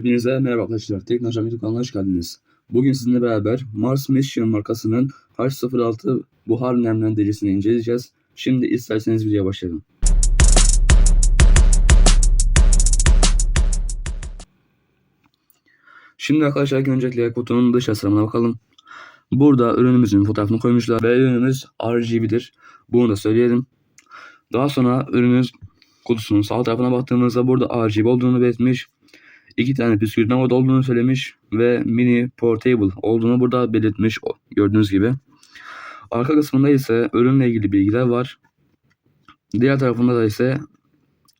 Hepinize merhaba arkadaşlar. Teknoloji YouTube kanalına hoş geldiniz. Bugün sizinle beraber Mars Mission markasının H06 buhar nemlendiricisini inceleyeceğiz. Şimdi isterseniz videoya başlayalım. Şimdi arkadaşlar öncelikle kutunun dış tasarımına bakalım. Burada ürünümüzün fotoğrafını koymuşlar ve ürünümüz RGB'dir. Bunu da söyleyelim. Daha sonra ürünümüz kutusunun sağ tarafına baktığımızda burada RGB olduğunu belirtmiş. İki tane püskürtme modu olduğunu söylemiş ve mini portable olduğunu burada belirtmiş gördüğünüz gibi. Arka kısmında ise ürünle ilgili bilgiler var. Diğer tarafında da ise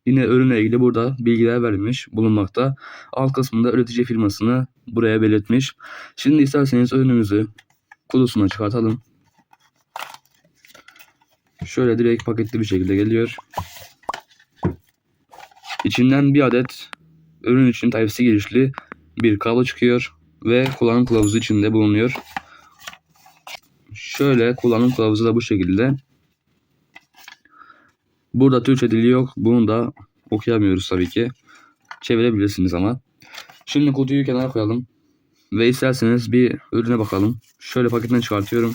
yine ürünle ilgili burada bilgiler verilmiş bulunmakta. Alt kısmında üretici firmasını buraya belirtmiş. Şimdi isterseniz ürünümüzü kutusuna çıkartalım. Şöyle direkt paketli bir şekilde geliyor. İçinden bir adet ürün için Type-C girişli bir kablo çıkıyor ve kullanım kılavuzu içinde bulunuyor. Şöyle kullanım kılavuzu da bu şekilde. Burada Türkçe dili yok. Bunu da okuyamıyoruz tabii ki. Çevirebilirsiniz ama. Şimdi kutuyu kenara koyalım. Ve isterseniz bir ürüne bakalım. Şöyle paketten çıkartıyorum.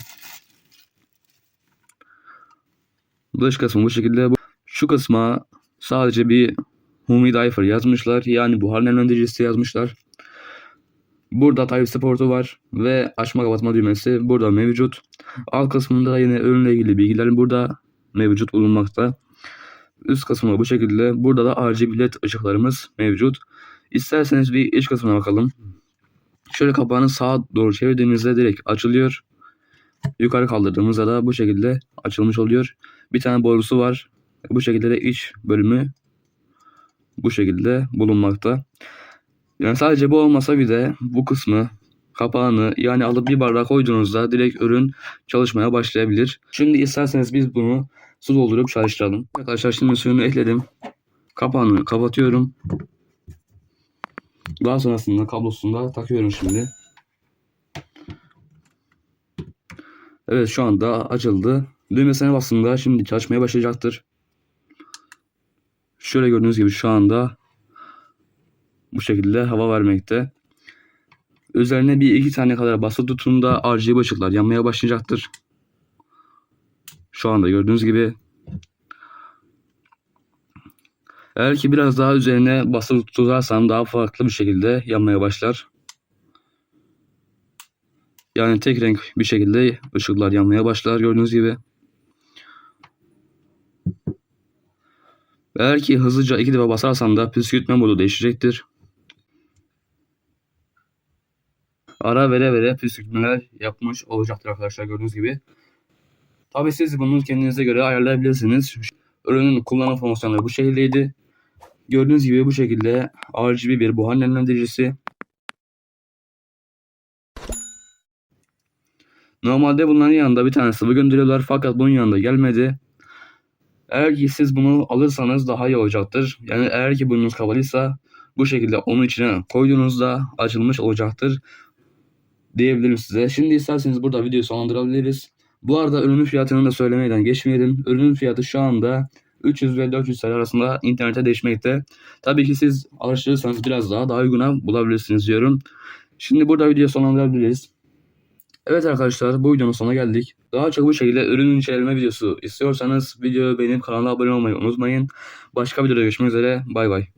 Dış kısmı bu şekilde. Şu kısma sadece bir Humidifier yazmışlar. Yani buhar nemlendiricisi yazmışlar. Burada Type-C portu var ve açma kapatma düğmesi burada mevcut. Alt kısmında da yine ürünle ilgili bilgiler burada mevcut bulunmakta. Üst kısmı bu şekilde. Burada da RGB led ışıklarımız mevcut. İsterseniz bir iç kısmına bakalım. Şöyle kapağını sağa doğru çevirdiğimizde direkt açılıyor. Yukarı kaldırdığımızda da bu şekilde açılmış oluyor. Bir tane borusu var. Bu şekilde de iç bölümü bu şekilde bulunmakta. Yani sadece bu olmasa bir de bu kısmı kapağını yani alıp bir bardağa koyduğunuzda direkt ürün çalışmaya başlayabilir. Şimdi isterseniz biz bunu su doldurup çalıştıralım. Arkadaşlar şimdi suyunu ekledim. Kapağını kapatıyorum. Daha sonrasında kablosunu da takıyorum şimdi. Evet şu anda açıldı. Düğmesine bastığında şimdi çalışmaya başlayacaktır. Şöyle gördüğünüz gibi şu anda bu şekilde hava vermekte. Üzerine bir iki tane kadar basılı tuttuğunda RGB ışıklar yanmaya başlayacaktır. Şu anda gördüğünüz gibi. Eğer ki biraz daha üzerine basılı tutarsam daha farklı bir şekilde yanmaya başlar. Yani tek renk bir şekilde ışıklar yanmaya başlar gördüğünüz gibi. Eğer ki hızlıca iki defa basarsam da püskürtme modu değişecektir. Ara vere vere püskürtmeler yapmış olacaktır arkadaşlar gördüğünüz gibi. Tabi siz bunu kendinize göre ayarlayabilirsiniz. Ürünün kullanım fonksiyonları bu şekildeydi. Gördüğünüz gibi bu şekilde RGB bir buhar nemlendiricisi. Normalde bunların yanında bir tane sıvı gönderiyorlar fakat bunun yanında gelmedi. Eğer ki siz bunu alırsanız daha iyi olacaktır. Yani eğer ki burnunuz kapalıysa bu şekilde onun içine koyduğunuzda açılmış olacaktır diyebilirim size. Şimdi isterseniz burada videoyu sonlandırabiliriz. Bu arada ürünün fiyatını da söylemeden geçmeyelim. Ürünün fiyatı şu anda 300 ve 400 TL arasında internete değişmekte. Tabii ki siz araştırırsanız biraz daha daha uyguna bulabilirsiniz diyorum. Şimdi burada videoyu sonlandırabiliriz. Evet arkadaşlar bu videonun sonuna geldik. Daha çok bu şekilde ürün inceleme videosu istiyorsanız videoyu beğenip kanala abone olmayı unutmayın. Başka videoda görüşmek üzere. Bay bay.